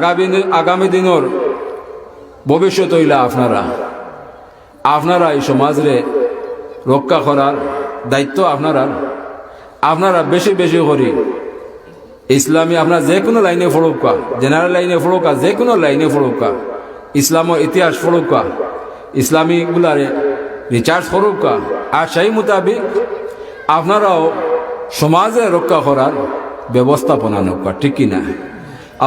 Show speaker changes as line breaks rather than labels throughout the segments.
আগামী আগামী দিনের ভবিষ্যৎ হইলা আপনারা আপনারা এই সমাজরে রক্ষা করার দায়িত্ব আপনারা আপনারা বেশি বেশি করি। ইসলামী আপনার যে কোনো লাইনে ফড়কা জেনারেল লাইনে ফড়কা যে কোনো লাইনে ফড়কা ইসলামের ইতিহাস ফড়কা ইসলামীগুলারে রিচার্জ ফড়কা আর সেই মোতাবিক আপনারাও সমাজে রক্ষা করার ব্যবস্থাপনা নৌকা, ঠিক কিনা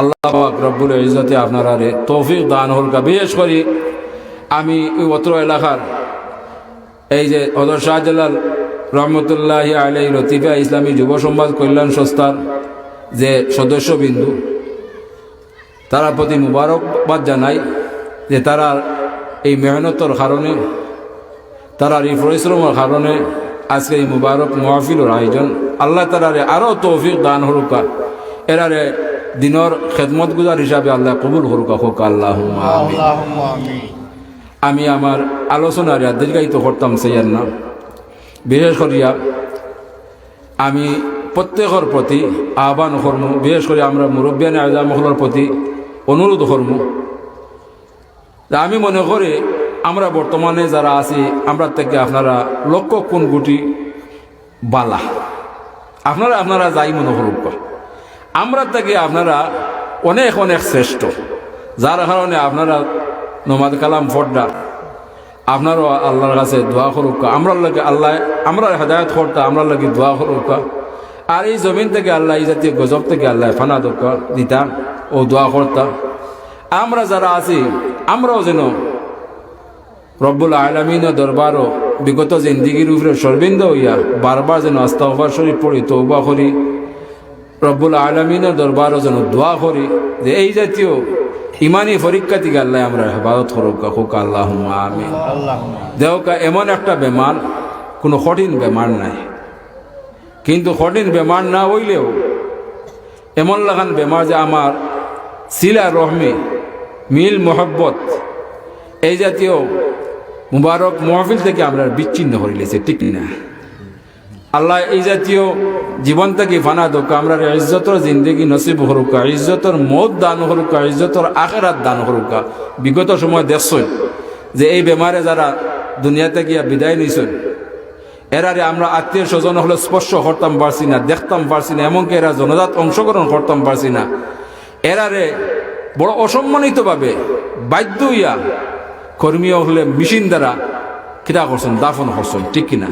আল্লাহ রব্বুল ইজতে আপনারা রে তৌফিক দান হলকা বিশেষ করি আমি অত্র এলাকার এই যে হজর শাহজালাল রহমতুল্লাহ আলাই লতিফা ইসলামী যুব সমাজ কল্যাণ সংস্থার যে সদস্যবিন্দু, তারা প্রতি মুবারকবাদ জানাই যে তারা এই মেহনতর কারণে, তারা এই পরিশ্রমের কারণে আজকে এই মুবারক মহফিলের আয়োজন। আল্লাহ তালারে আরও তৌফিক দান হরুকা এরারে দিনর খেদমত গুজার হিসাবে আল্লাহ কবুল হরুকা হোক আল্লাহ আমি আমার আলোচনার দীর্ঘায়িত করতাম সেইয়ার না। বিশেষ করিয়া আমি প্রত্যেকের প্রতি আহ্বান কর্ম বিশেষ করে আমরা মুরব্বিয়ান আজামহলের প্রতি অনুরোধ কর্ম আমি মনে করি আমরা বর্তমানে যারা আছি আমরা থেকে আপনারা লক্ষ কোন গুটি বালা। আপনারা আপনারা যাই মনে করুক আমরা থেকে আপনারা অনেক অনেক শ্রেষ্ঠ। যার কারণে আপনারা নমাদ কালাম ফড্ডা আপনারও আল্লাহর কাছে দোয়া করুক। আমরা লাগে আল্লাহ আমরা হেদায়ত করতা আমরা লাগে দোয়া করুক। আর এই জমিন থেকে আল্লাহ এই জাতীয় গজব থেকে আল্লাহ ফানা দোকা দিতা ও দোয়া করতা। আমরা যারা আছি, আমরাও যেন রব্বুল আলমিন দরবারও বিগত জিন্দিগির উপরে সর্বিন্দ হইয়া বারবার যেন আস্তাফার শরীফ পড়ি তৌবা করি। রব্বুল আলমিনের দরবারও যেন দোয়া করি যে এই জাতীয় ইমানি পরীক্ষা থেকে আল্লাহ আমরা হেফাজত করুক হোক আল্লাহ আমি দেহকা এমন একটা বেমার কোনো কঠিন বেমার নাই। কিন্তু কঠিন বেমার না হইলেও এমন লাগান বেমার যে আমার সিলা রহমি মিল মোহব্বত এই জাতীয় মুবারক মহফিল থেকে আমরা বিচ্ছিন্ন করে লেছে ঠিক না। আল্লাহ এই জাতীয় জীবন থেকে ফানা দোক, আমরা ইজ্জতর জিন্দগি নসিব হরুকা ইজ্জতর মত দান হরুকা ইজ্জতর আখেরাত দান হরুকা। বিগত সময় দেখছই যে এই বেমারে যারা দুনিয়াতে থেকে বিদায় নিছেন এরারে আমরা আত্মীয় স্বজন হলে স্পর্শ করতাম পারছি না, দেখতাম পারছি না, এমনকি এরা জনজাত অংশগ্রহণ করতাম পারছি না। এরারে বড় অসম্মানিতভাবে বাধ্য হইয়া কর্মীয় হলে মেশিন দ্বারা কিরা করছেন, দাফন করছেন, ঠিক কিনা?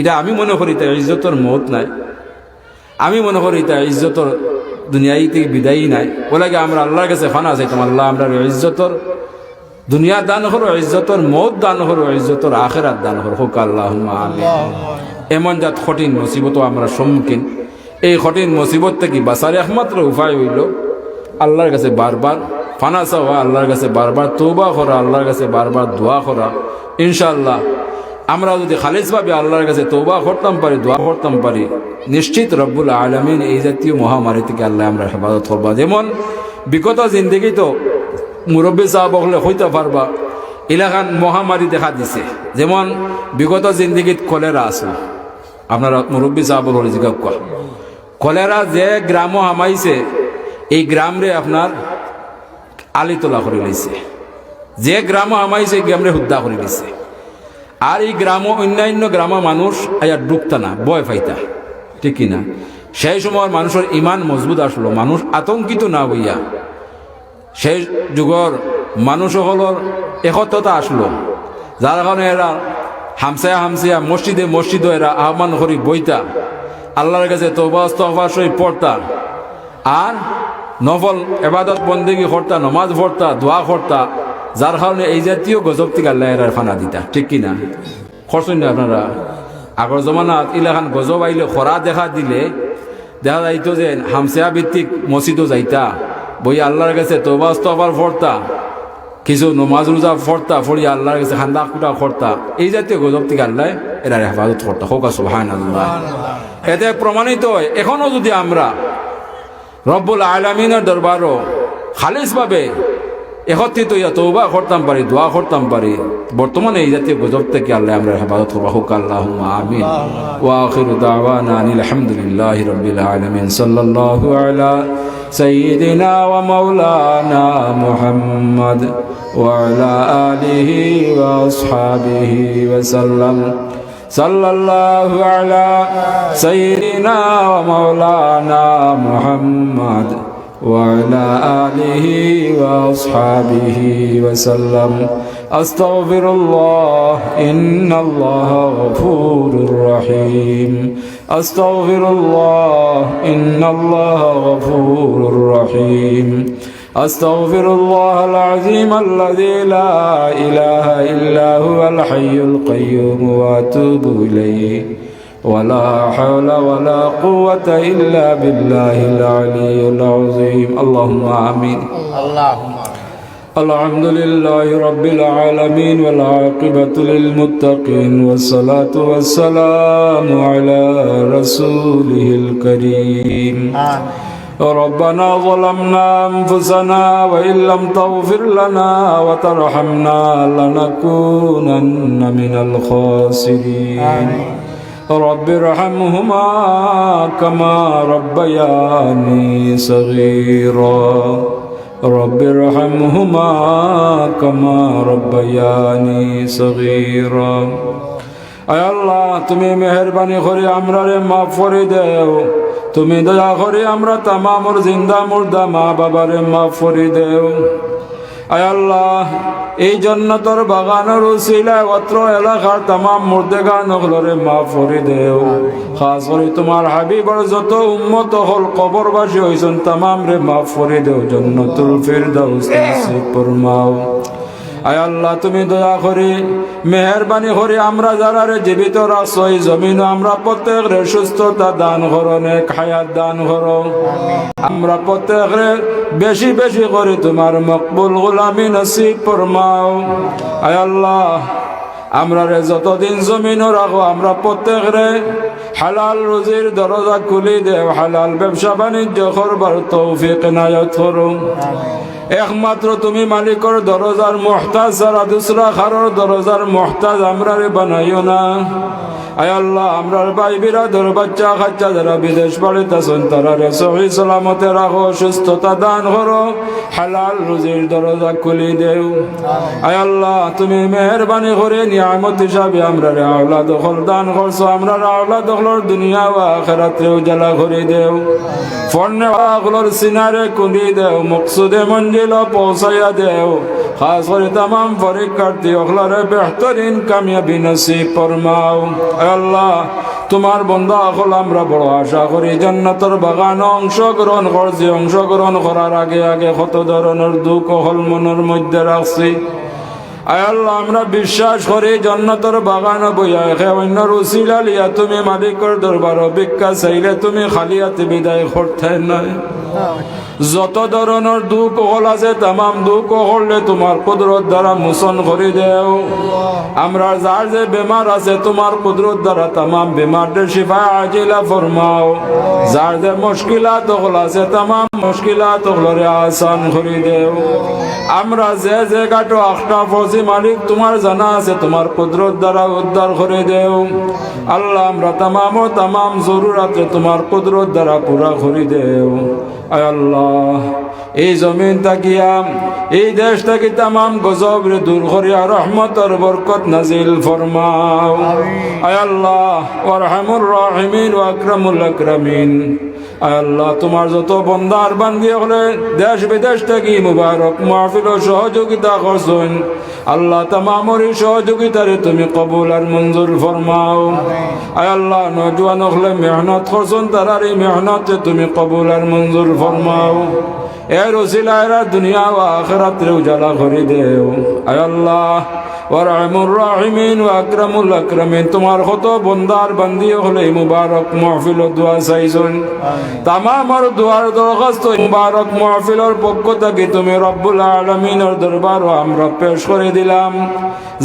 এটা আমি মনে করি তা ইজ্জতর মত নাই। আমি মনে করি তা ইজ্জতর দুনিয়াই থেকে বিদায়ী নাই। ওলাগে আমরা আল্লাহর কাছে ফানা চাইতাম আল্লাহ আমরা ইজ্জতর দুনিয়া দান করো ইজ্জতর মত দান করো ইজ্জতর আখেরাত দান করো। হোক আল্লাহ এমন যাত কঠিন মুসিবত আমরা সম্মুখীন। এই কঠিন মুসিবত থেকে বাঁচার একমাত্র উপায় হইল আল্লাহর কাছে বারবার ফানা চাওয়া আল্লাহর কাছে বারবার তৌবা করা আল্লাহর কাছে বারবার দোয়া করা। ইনশাল্লাহ আমরা যদি খালিজভাবে আল্লাহর কাছে তৌবা করতাম পারি, দোয়া করতাম পারি, নিশ্চিত রব্বুল আলমিন এই জাতীয় মহামারী থেকে আল্লাহ আমরা হেফাজত করবা। যেমন বিগত জিন্দগি তো মুরব্বী সাহাব হলে হইতে পারবা এলাকান মহামারী দেখা দিছে। যেমন বিগত জিন্দগিত কলেরা আছে, আপনারা মুরব্বী সাহাব হলে জিজ্ঞাসা কলেরা যে গ্রাম হামাইছে, এই গ্রামরে আপনার আলি তোলা করে লইছে। যে গ্রাম হামাইছে গ্রামরে হুদ্দা করে দিছে আর এই গ্রাম অন্যান্য গ্রাম মানুষ আয়া ডুবতা না বয় পাইতা। ঠিক কিনা সেই সময় মানুষের ইমান মজবুত আসলো, মানুষ আতঙ্কিত না হইয়া। সেই যুগর মানুষ সকলের একত্রতা আসলো যার কারণে এরা হামসায়া হামসিয়া মসজিদে মসজিদে এরা আহ্বান করি বইতা। আল্লাহর কাছে সই পড়তা আর নফল এবাদত বন্দেগি করতা নমাজ পড়তা দোয়া করতা যার কারণে এই জাতীয় গজব থেকে আল্লাহ ফানা দিতা। ঠিক কিনা করছেন না আপনারা? আগর জমানাত ইলাখান গজব আইলে খরা দেখা দিলে, দেখা যাইতো যে হামসিয়া ভিত্তিক মসজিদও যাইতা। বই আল্লাহর কাছে তোবা স্তফার ফরতা কিছু নমাজ রোজা ফরতা ফরি আল্লাহর কাছে খান্দা কুটা ফরতা এই জাতীয় গজব থেকে আল্লাহ এরা হেফাজত করতা হোক সুহান আল্লাহ এতে প্রমাণিত হয়, এখনও যদি আমরা রব্বুল আলমিনের দরবারও খালিসভাবে একত্রিত ইয়া তৌবা করতাম পারি দোয়া করতাম পারি বর্তমানে এই জাতীয় গজব থেকে আল্লাহ আমরা হেফাজত করবো হুক আল্লাহ আমিন ওয়াখির দাওয়ানা আনিল আলহামদুলিল্লাহ রবিল আলমিন সাল্লাল্লাহু আলা سيدنا ومولانا محمد وعلى آله وأصحابه وسلم صلى الله على سيدنا ومولانا محمد وعلى آله وأصحابه وسلم. أستغفر الله إن الله غفور رحيم. أستغفر الله إن الله غفور رحيم. أستغفر الله العظيم الذي لا إله إلا هو الحي القيوم وأتوب إليه. ولا حول ولا قوة إلا بالله العلي العظيم اللهم آمين
اللهم
الحمد لله رب العالمين والعاقبة للمتقين والصلاة والسلام على رسوله الكريم
آمين
ربنا ظلمنا أنفسنا وإن لم تغفر لنا وترحمنا لنكونن من الخاسرين
آمين.
رب ارحمهما كما ربياني صغيرا رب ارحمهما كما ربياني صغيرا আয় আল্লাহ তুমি মেহরবানি করে আমরা রে মাফ করে দেও তুমি দয়া করে আমরা তামামর জিন্দা মুর্দা মা বাবারে মাফ করে দেও আয় আল্লাহ, এই জন্য তোর বাগানের উচিলা অত্র তামাম মুর্দেগান হলরে মাফ করে দেও। খাস করে তোমার হাবিবর যত উম্মত হল কবরবাসী হইছেন তামাম রে মাফ ফরি দেও, জন্নতুল ফিরদাউস দাউস ফরমাও। আয় আল্লাহ, তুমি দয়া করে, মেহরবানি করে, আমরা যারা রে জীবিত রাখছো জমিন আমরা প্রত্যেক রে সুস্থতা দান করো, নেক হায়াত দান করো। আমরা প্রত্যেক রে বেশি বেশি করে তোমার মকবুল গোলামি নসিব ফরমাও। আয় আল্লাহ, আমরা রে যতদিন জমিন রাখো, আমরা প্রত্যেক রে হালাল রোজির দরজা খুলি দেও হালাল ব্যবসা বাণিজ্য করবার তৌফিক নায়ত করুন। একমাত্র তুমি মালিকর দরজার মহতাজ সারা দুসরা খারর দরজার মহতাজ আমরা বানাইও না। আয় আল্লাহ আমরার ভাই বিরাদর বাচ্চা কাচ্চা যারা বিদেশ বাড়িতে আছেন তারা সহি সালামতে রাখো সুস্থতা দান করো হালাল রুজির দরজা খুলি দেও। আয় আল্লাহ তুমি মেহরবানি করে নিয়ামত হিসাবে আমরা রে আওলা দখল দান করছ আমরা আওলা দখলর দুনিয়া ও আখেরাতে উজালা করে দেও। ফর্নে সিনারে কুলি দেও মকসুদে মঞ্জিল পৌঁছাইয়া দেও। খাস করে তামাম পরীক্ষার্থী অখলারে বেহতরিন কামিয়াবি নসিব ফরমাও। আল্লাহ, তোমার বন্ধা হল আমরা বড় আশা করি। জান্নাতর বাগান অংশগ্রহণ করছি, অংশগ্রহণ করার আগে আগে কত ধরনের দুঃখ হল মনের মধ্যে রাখছি। আল্লাহ, আমরা বিশ্বাস করি জন্নতর বাগান বইয়া তুমি মালিকর দরবার চাইলে তুমি বিদায় নয় যত ধরনের দুঃখ আছে, তামাম দুঃখ হলে তোমার কুদরত দ্বারা মোচন করে দেও। আমরা যার যে বেমার আছে, তোমার কুদরত দ্বারা তামাম বেমারদের শিফা আজিলা ফরমাও। যার যে মুশকিলাত হল আছে, তামাম মুশকিলাত হলরে আসান করে দেও। আমরা যে যে আখটা মালিক, তোমার জানা আছে, তোমার কুদরত দ্বারা উদ্ধার করে দেও। আল্লাহ, আমরা তামাম ও তামাম জরুরাতে তোমার কুদরত দ্বারা পুরা করে দেও। আল্লাহ, এই জমিন তাকিয়া এই দেশ থাকি তামাম গজব রে দূর করিয়া রহমতর বরকত নাজিল ফরমাও। আয় আল্লাহ, ওয়ারহামুর রাহিমিন ওয়া আকরামুল আকরামিন। আল্লাহ তোমার যত বন্দার বান্দি হলে দেশ বিদেশ থেকে মুবারক মাহফিল সহযোগিতা করছেন। আল্লাহ তামামর সহযোগিতারে তুমি কবুল আর মঞ্জুর ফরমাও। আয় আল্লাহ, নজওয়ান হলে মেহনত করছেন, তারার এই মেহনতে তুমি কবুল আর মঞ্জুর ফরমাও। এর ওসিলায়রা দুনিয়া ও আখরাত্রে উজালা করে দেও। আয় আল্লাহ ওয়ারহামুর রাহিমিন ওয়া আকরামুল আকরামিন। তোমার কত বন্দার বান্দি হলে এই মুবারক মাহফিল দোয়া চাইছুন। তামাম দোয়ার দরখাস্ত মুবারক মাহফিলের পক্ষ থেকে তুমি রব্বুল আলমিনের দরবার আমরা পেশ করে দিলাম।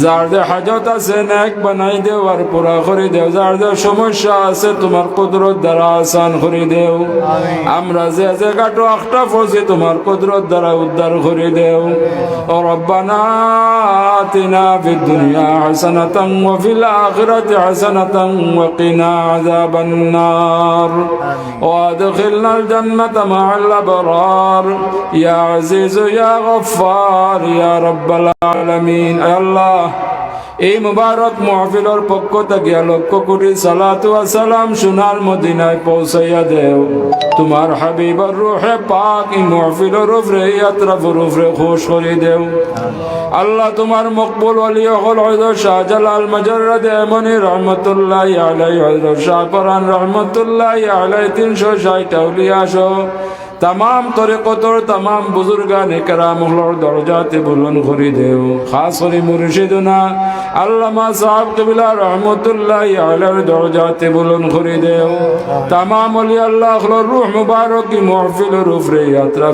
যার যে হাজত আছে নেক বানাই দেও আর পুরা করে দেও। যার যে সমস্যা আছে তোমার কুদরত দ্বারা আসান করে দেও। আমরা যে যে কাটো একটা ফসি তোমার কুদরত দ্বারা উদ্ধার করে দেও। ও রব্বানা في الدنيا حسنة وفي الآخرة حسنة وقنا عذاب النار. وأدخلنا الجنة مع الأبرار. يا عزيز يا غفار يا رب العالمين. يا الله এই মুবারক মহফিলর পক্ষ থেকে লক্ষ কোটি সালাতু সালাম সোনার মদিনায় পৌঁছাইয়া দেও। তোমার হাবিবর রুহে পাক এই মহফিলর উপরে ইয়াত্রাফুর উপরে খুশ করে দেও। আল্লাহ তোমার মকবুল অলি হল হয়তো শাহজালাল মজরদ এমনি রহমতুল্লাহ আলাই হয়তো শাহপরান রহমতুল্লাহ আলাই তিনশো ষাট আউলিয়া তাম তরিকতর তাম বুজুর্গান কেরামহলর দরজাতে বুলন ঘুরি দেও। খাস করে মুর্শিদুনা। আল্লামা সাহাব কবিলা রহমতুল্লাহ আলার দরজাতে বুলন ঘুরি দেও। তাম অলি আল্লাহ রুহ মুবারক মহফিল রুফরে যাত্রা